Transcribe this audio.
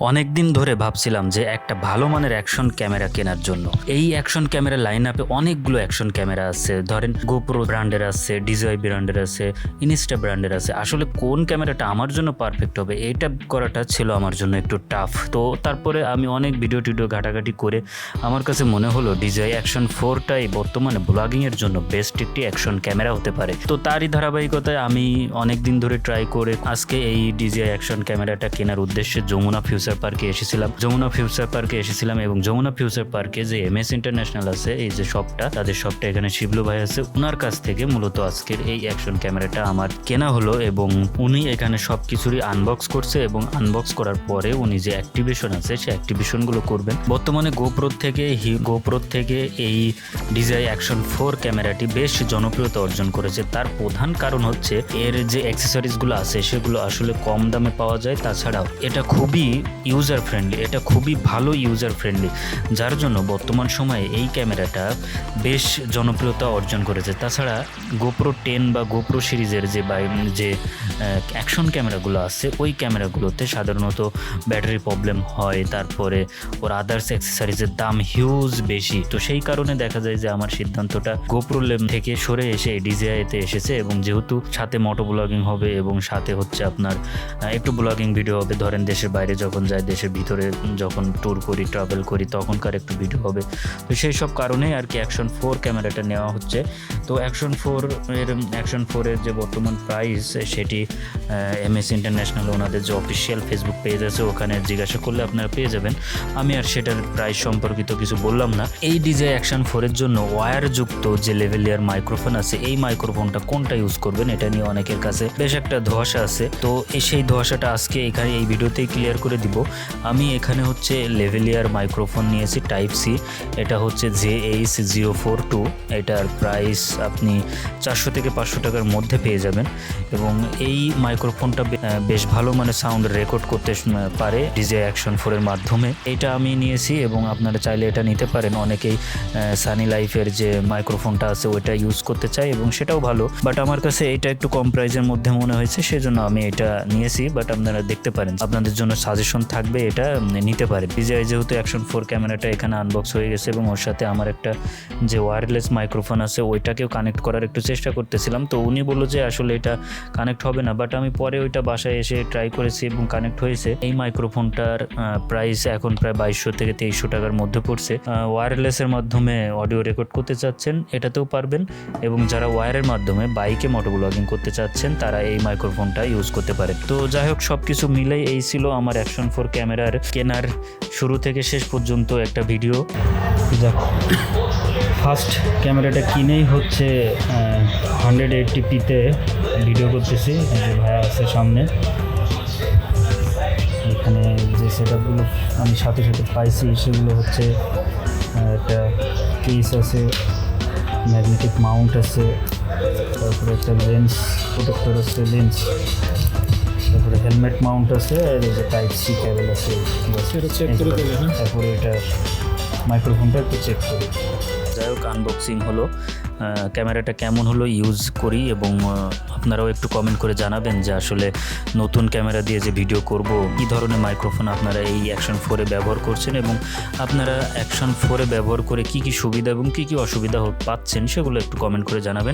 অনেক দিন ধরে ভাবছিলাম যে একটা ভালো মানের অ্যাকশন ক্যামেরা কেনার জন্য। এই অ্যাকশন ক্যামেরা লাইন আপে অনেকগুলো অ্যাকশন ক্যামেরা আছে। ধরেন গোপ্রো ব্র্যান্ডের আছে ডিজয় ব্র্যান্ডের আছে ইনস্টা ব্র্যান্ডের আছে। আসলে কোন ক্যামেরাটা আমার জন্য পারফেক্ট হবে এইটা করাটা ছিল আমার জন্য একটু টাফ তো তারপরে আমি অনেক ভিডিও টিডিও ঘাটাঘাটি করে আমার কাছে মনে হলো ডিজয় অ্যাকশন ফোরটাই বর্তমানে ব্লগিংয়ের জন্য বেস্ট একটি অ্যাকশন ক্যামেরা হতে পারে। তো তারই ধারাবাহিকতায় আমি অনেক দিন ধরে ট্রাই করে আজকে এই ডিজিআই অ্যাকশন ক্যামেরাটা কেনার উদ্দেশ্যে যমুনা ফিউচার পার্কে এসেছিলাম। যমুনা ফিউচার পার্কে এসেছিলাম এবং যমুনা ফিউচার পার্কে যে এম এস ইন্টারন্যাশনাল আছে, এই যে শপটা তাদের শপটা এখানে শিবলু ভাই আছে। ওনার কাছ থেকে মূলত আজকের এই অ্যাকশন ক্যামেরাটা আমার কেনা হলো এবং উনি এখানে সব কিছুরই আনবক্স করছে এবং আনবক্স করার পরে উনি যে অ্যাক্টিভেশন আছে সেই অ্যাক্টিভেশনগুলো করবেন। বর্তমানে গোপ্রো থেকে গোপ্রো থেকে এই ডিজাই অ্যাকশন ফোর ক্যামেরাটি বেশ জনপ্রিয়তা অর্জন করেছে। তার প্রধান কারণ হচ্ছে, এর যে অ্যাক্সেসরিজগুলো আছে, সেগুলো আসলে কম দামে পাওয়া যায়। তাছাড়াও এটা খুবই ইউজার ফ্রেন্ডলি এটা খুবই ভালো ইউজার ফ্রেন্ডলি যার জন্য বর্তমান সময়ে এই ক্যামেরাটা বেশ জনপ্রিয়তা অর্জন করেছে। তাছাড়া গোপ্রো টেন বা গোপ্রো সিরিজের যে বাই, যে অ্যাকশন ক্যামেরাগুলো আছে, ওই ক্যামেরাগুলোতে সাধারণত ব্যাটারি প্রবলেম হয়, তারপরে ওর আদার্স অ্যাক্সেসারিজের দাম হিউজ বেশি। তো সেই কারণে দেখা যায় যে আমার সিদ্ধান্তটা গোপ্রো লেম থেকে সরে এসে ডিজিআইতে এসেছে এবং যেহেতু সাথে মোটো ব্লগিং হবে এবং সাথে হচ্ছে আপনার একটু ব্লগিং ভিডিও হবে, ধরেন দেশের বাইরে যখন যায় দেশের ভিতরে, যখন ট্যুর করি ট্রাভেল করি, তখনকার একটু ভিডিও হবে। তো সেই সব কারণেই আর কি অ্যাকশন ফোর ক্যামেরাটা নেওয়া হচ্ছে। তো অ্যাকশন ফোর এর অ্যাকশন ফোরের যে বর্তমান প্রাইস সেটি এম এস ইন্টারন্যাশনাল ওনাদের যে অফিসিয়াল ফেসবুক পেজ আছে, ওখানে জিজ্ঞাসা করলে আপনারা পেয়ে যাবেন। আমি আর সেটার প্রাইস সম্পর্কিত কিছু বললাম না। এই ডিজে অ্যাকশন ফোরের জন্য ওয়্যার যুক্ত যে লেভেলিয়ার মাইক্রোফোন আছে, এই মাইক্রোফোনটা কোনটা ইউজ করবেন, এটা নিয়ে অনেকের কাছে বেশ একটা ধোয়াশা আছে। তো সেই ধোয়াশাটা আজকে এখানে এই ভিডিওতেই ক্লিয়ার করে দিব। আমি এখানে হচ্ছে লেভেলিয়ার মাইক্রোফোন নিয়েছি টাইপ সি। এটা হচ্ছে J H zero four two. এটার প্রাইস আপনি চারশো থেকে পাঁচশো টাকার মধ্যে পেয়ে যাবেন। এবং এই মাইক্রোফোনটা বেশ ভালো মানে সাউন্ড রেকর্ড করতে পারে ডিজে অ্যাকশন ফোরের মাধ্যমে। এটা আমি নিয়েছি এবং আপনারা চাইলে এটা নিতে পারেন। অনেকেই সানি লাইফের যে মাইক্রোফোনটা আছে ওইটা ইউজ করতে চাই এবং সেটাও ভালো। বাট আমার কাছে এটা একটু কম প্রাইজের মধ্যে মনে হয়েছে, সেজন্য আমি এটা নিয়েছি। বাট আপনারা দেখতে পারেন, আপনাদের জন্য সাজেশন থাকবে এটা নিতে পারে। বিজয় যেহেতু অ্যাকশন ফোর ক্যামেরাটা এখানে আনবক্স হয়ে গেছে এবং ওর সাথে আমার একটা যে ওয়্যারলেস মাইক্রোফোন আছে, ওইটাকেও কানেক্ট করার একটু চেষ্টা করতেছিলাম। তো উনি বলল যে আসলে এটা কানেক্ট হবে না বাট আমি পরে ওইটা বাসায় এসে ট্রাই করেছি এবং কানেক্ট হয়েছে। এই মাইক্রোফোনটার প্রাইস এখন প্রায় বাইশশো থেকে তেইশশো টাকার মধ্যে পড়ছে। ওয়্যারলেসের মাধ্যমে অডিও রেকর্ড করতে চাচ্ছেন, এটাতেও পারবেন এবং যারা ওয়্যারের মাধ্যমে বাইকে মোটো ব্লগিং করতে চাচ্ছেন, তারা এই মাইক্রোফোনটা ইউজ করতে পারে। তো যাই হোক সব কিছু মিলেই এই ছিল আমার অ্যাকশন ফোর ক্যামেরার কেনার শুরু থেকে শেষ পর্যন্ত একটা ভিডিও দেখো ফার্স্ট ক্যামেরাটা কিনেই হচ্ছে হান্ড্রেড এইটটি পিতে ভিডিও করতেছি ভাইয়া আছে সামনে। এখানে যে সেট আপগুলো আমি সাথে সাথে পাইছি, সেগুলো হচ্ছে একটা কেস আছে ম্যাগনেটিক মাউন্ট আছে, তারপরে একটা লেন্স প্রোটেক্টর আছে লেন্স তারপরে হেলমেট মাউন্ট আছে আর এই যে টাইপ সি কেবল আছে বাস। এটা check করে দেবে, হ্যাঁ? তারপরে এটা মাইক্রোফোনটা একটু চেক করি যাই হোক আনবক্সিং হলো ক্যামেরাটা কেমন হলো ইউজ করি এবং আপনারাও একটু কমেন্ট করে জানাবেন যে আসলে নতুন ক্যামেরা দিয়ে যে ভিডিও করব কী ধরনের মাইক্রোফোন আপনারা এই অ্যাকশন ফোরে ব্যবহার করছেন এবং আপনারা অ্যাকশন ফোরে ব্যবহার করে কি কি সুবিধা এবং কি কি অসুবিধা হ- পাচ্ছেন সেগুলো একটু কমেন্ট করে জানাবেন